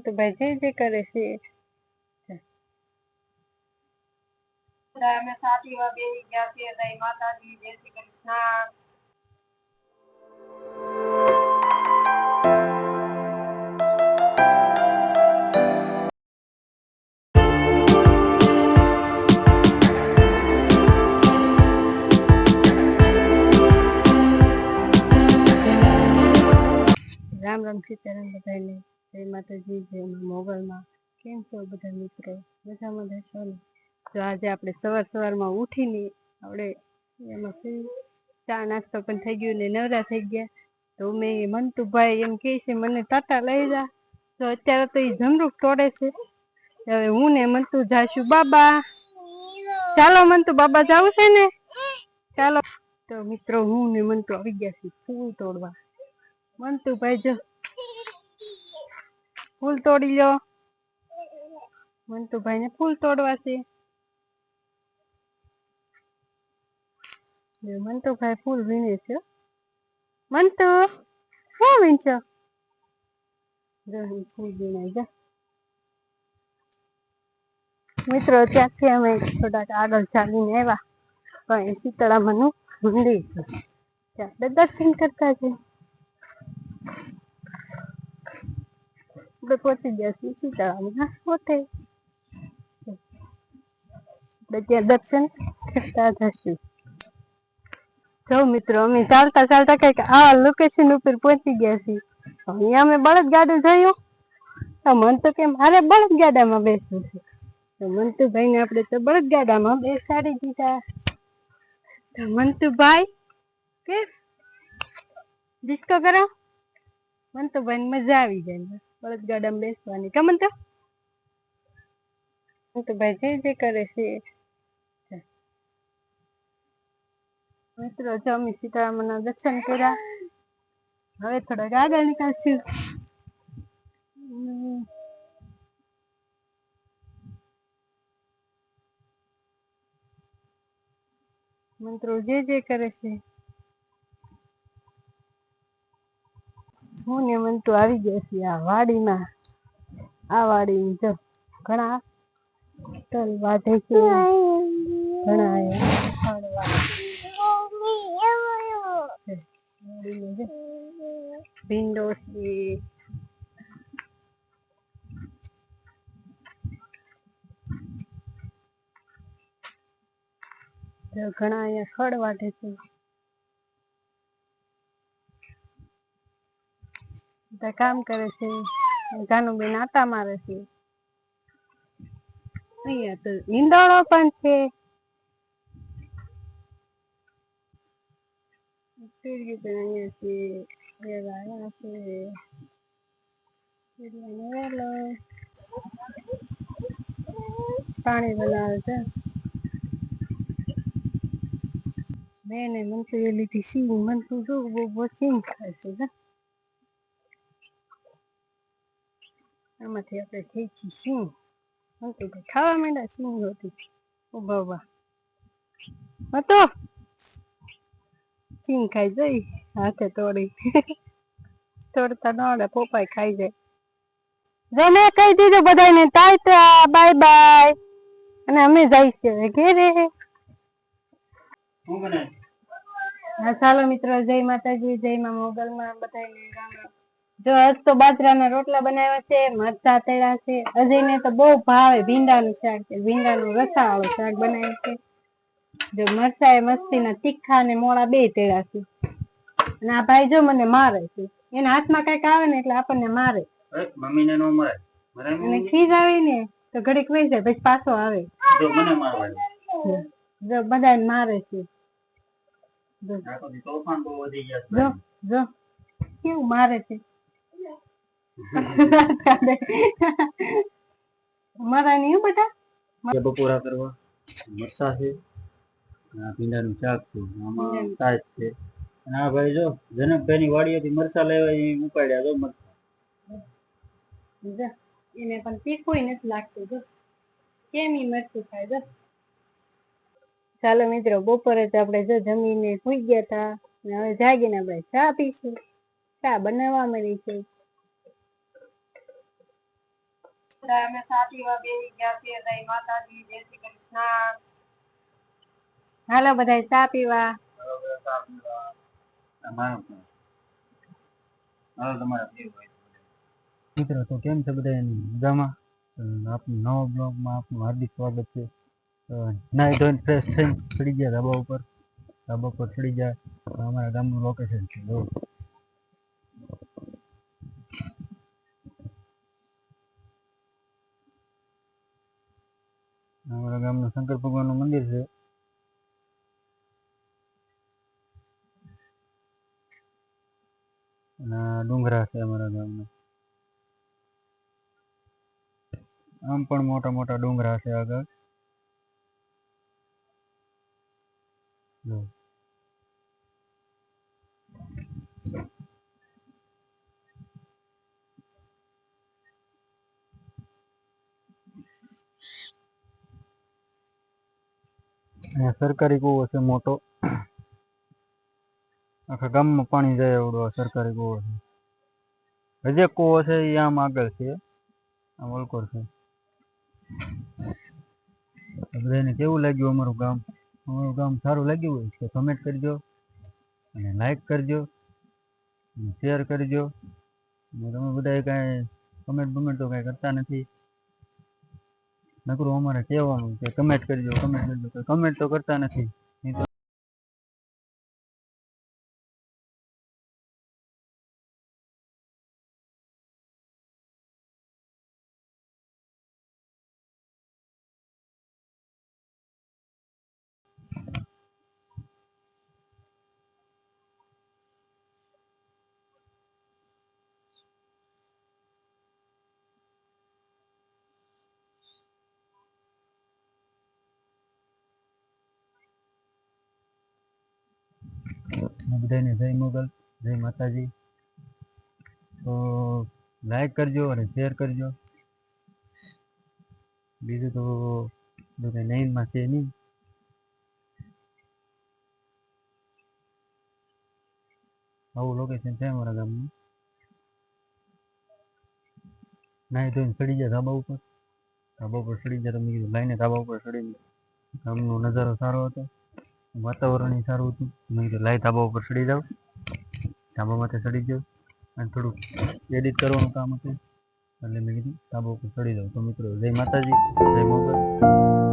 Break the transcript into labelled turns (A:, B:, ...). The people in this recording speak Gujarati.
A: તો ભાઈ જે કરે છે અમે સાતીમાં બેસી ગયા છીએ માતાજી જય શ્રી કૃષ્ણ માતાજી જય મોગલમાં કેમ છો બધા મિત્રો? મજામાં રહેશો ને? તો આજે આપણે સવાર સવારમાં ઉઠીને આપણે એમાં ચા નાસ્તો પણ થઈ ગયો ને નવરા થઈ ગયા. તો મેં મંતુભાઈ એમ કહે છે, મને તાતા લઈ જા. તો અત્યારે તો એ જમરૂક તોડે છે. હવે હું ને મંતુ જાશું. બાબા, ચાલો મંતુ બાબા જાવું છે ને? ચાલો. તો મિત્રો, હું ને મંતુ આવી ગયા છીએ ફૂલ તોડવા. મંતુભાઈ જો ફૂલ તોડી લો. મંતુભાઈ ને ફૂલ તોડવા છે. મંતુભાઈ ફૂલ વીણે છે. મંતુ શું વીણશો? ફૂલ વીણાઈ જા. મિત્રો ત્યાંથી અમે થોડાક આગળ ચાલીને આવ્યા. પણ શીતળામાનું મંદિર છે. ત્યાં આપણે દર્શન કરતા જઈએ આપણે પહોંચી છીએ સીતારામના હોટે આપણે ત્યાં દર્શન કરતા જશું જો મિત્રો અમે ચાલતા ચાલતા કંઈક આ લોકેશન ઉપર પહોંચી ગયા છીએ અહીંયા અમે બળદ ગાડું જોયું તો મન તો કે મારે બળદ ગાડામાં બેસવું છે તો મંતુભાઈ ને આપણે તો બળદ ગાડામાં બેસાડી દીધા તો મંતુભાઈ કે ડિસ્કો કરો મંતુભાઈ ને મજા આવી જાય બળદગાડામાં બેસવાની. કમન તો? મંતુભાઈ જે જે કરે છે મિત્રો જમી સીતારામના દર્શન કર્યા. હવે થોડાક આગળ નીકળશું. મંત્રો, જે જે કરે છે. હું ને મંતુ આવી ગયા છીએ આ વાડીમાં. આ વાડી જો ઘણા તલ વાઢે છે. ઘણા છે. ભીંડો છે. ઘણા અહીંયા ખડ વાઢે છે. બધા કામ કરે છે જાનુબેન આટા મારે છે અહીંયા તો ઈંડોળો પણ છે સીડિયું પણ અહીંયા છે વેલા અહીંયા છે સીડિયાનો વેલો પાણી બનાવે છે બેને મનસુ એ લીધી સિંગ મનસુ જો બહુ બહુ સિંગ ખાય છે જા. આમાંથી આપણે થઈ છીએ સિંગ મનસુ ભાઈ ખાવા માંડ્યા સિંગ હતી ઊભા ઊભા. હતો. સિંગ ખાઈ જઈ. હાથે તોડી. તોડતા ન આવડે પોપાય ખાઈ જાય. જો મેં કહી દીધું બધાને ટાટા બાય બાય. અને અમે જઈશું ઘેરે. હા ચાલો મિત્રો જય માતાજી જય માં મોગલમાં બધાને રામ. જો આજ તો બાજરાના રોટલા બનાવ્યા છે મરચા તળ્યા છે. અજયને તો બહુ ભાવે ભીંડાનું શાક છે. ભીંડાનું રસાવાળું શાક બનાવ્યું છે. જો મરચા એ મસ્તીના તીખા અને મોળા બે તળ્યા છે. અને આ ભાઈ જો મને મારે છે. એના હાથમાં કંઈક આવે ને એટલે આપણને મારે.
B: મમ્મીને નો મળે
A: અને ખીજ આવી ને તો ઘડીક વહી જાય પછી પાછો આવે.
B: જો મને મારવાની
A: જો બધા મારે છે. જો જો. કેવું મારે છે? મારા નહીં બેટા?
B: બપોરા કરવા. મરસા છે. આ ભીંડાનું શાક છે. આમાં તાજ છે. અને આ ભાઈ જો જનકભાઈની વાડીએથી મરસા લેવા એ ઉપાડ્યા જો મરસા
A: એને પણ તીખું નથી લાગતું જો. કેમ ઈ મરચું ખાય જો? ચાલો મિત્રો બપોરે તો આપણે જો જમીને સુઈ ગયા હતા ને હવે જાગીને આપણે ચા પીશું. ચા બનાવવા મળી છે બધા અમે પીવા બેસી ગયા છીએ જય માતાજી જય શ્રી કૃષ્ણ. હાલો બધા ચા પીવા.
B: મિત્રો તો કેમ છે બધા મજામાં? આપનું નવા બ્લોગમાં આપનું હાર્દિક સ્વાગત છે. નાઈ ધોઈને ફ્રેશ થઈને ચડી ગયા ધાબા ઉપર. ધાબા ઉપર ચડી ગયા. તો અમારા ગામનું લોકેશન છે જો અમારા ગામનું શંકર ભગવાનનું મંદિર છે. અને ડુંગરા છે અમારા ગામના. આમ પણ મોટા મોટા ડુંગરા છે આગળ. સરકારી કૂવો છે મોટો. આખા ગામમાં પાણી જાય એવડો સરકારી કૂવો છે. હજી કૂવો છે એ આમ આગળ છે. આમ ઓલકોર છે. બધાને કેવું લાગ્યું અમારું ગામ? અમારું ગામ સારું લાગ્યું હોય તો કમેન્ટ કરજો અને લાઈક કરજો શેર કરજો. તમે બધા કાંઈ કમેન્ટ બમેન્ટ તો કાંઈ કરતા નથી. નકરું અમારે કહેવાનું કે કમેન્ટ કરજો કમેન્ટ કરજો. કમેન્ટ તો કરતા નથી નહીં તો અને બધાને જય મોગલ, જય માતાજી. તો લાઈક કરજો અને શેર કરજો. બીજું તો બધું નઈનમાં છે નહીં. આવું લોકેશન છે અમારા ગામનું. નાહી ધોઈને ચડી જાય ધાબા ઉપર. ધાબા ઉપર ચડી જાય તમે કીધું લાઈને ધાબા ઉપર ચડીને ગામનો નજારો સારો હતો. વાતાવરણ સારું હતું. મેં કીધું લાઈ ધાબા ઉપર ચડી જાવ ધાબા માથે ચડી જાઉં અને થોડુંક એડિટ કરવાનું કામ હતું. એટલે મેં કીધું, ધાબા ઉપર ચડી જાવ તો મિત્રો, જય માતાજી, જય મોગલ.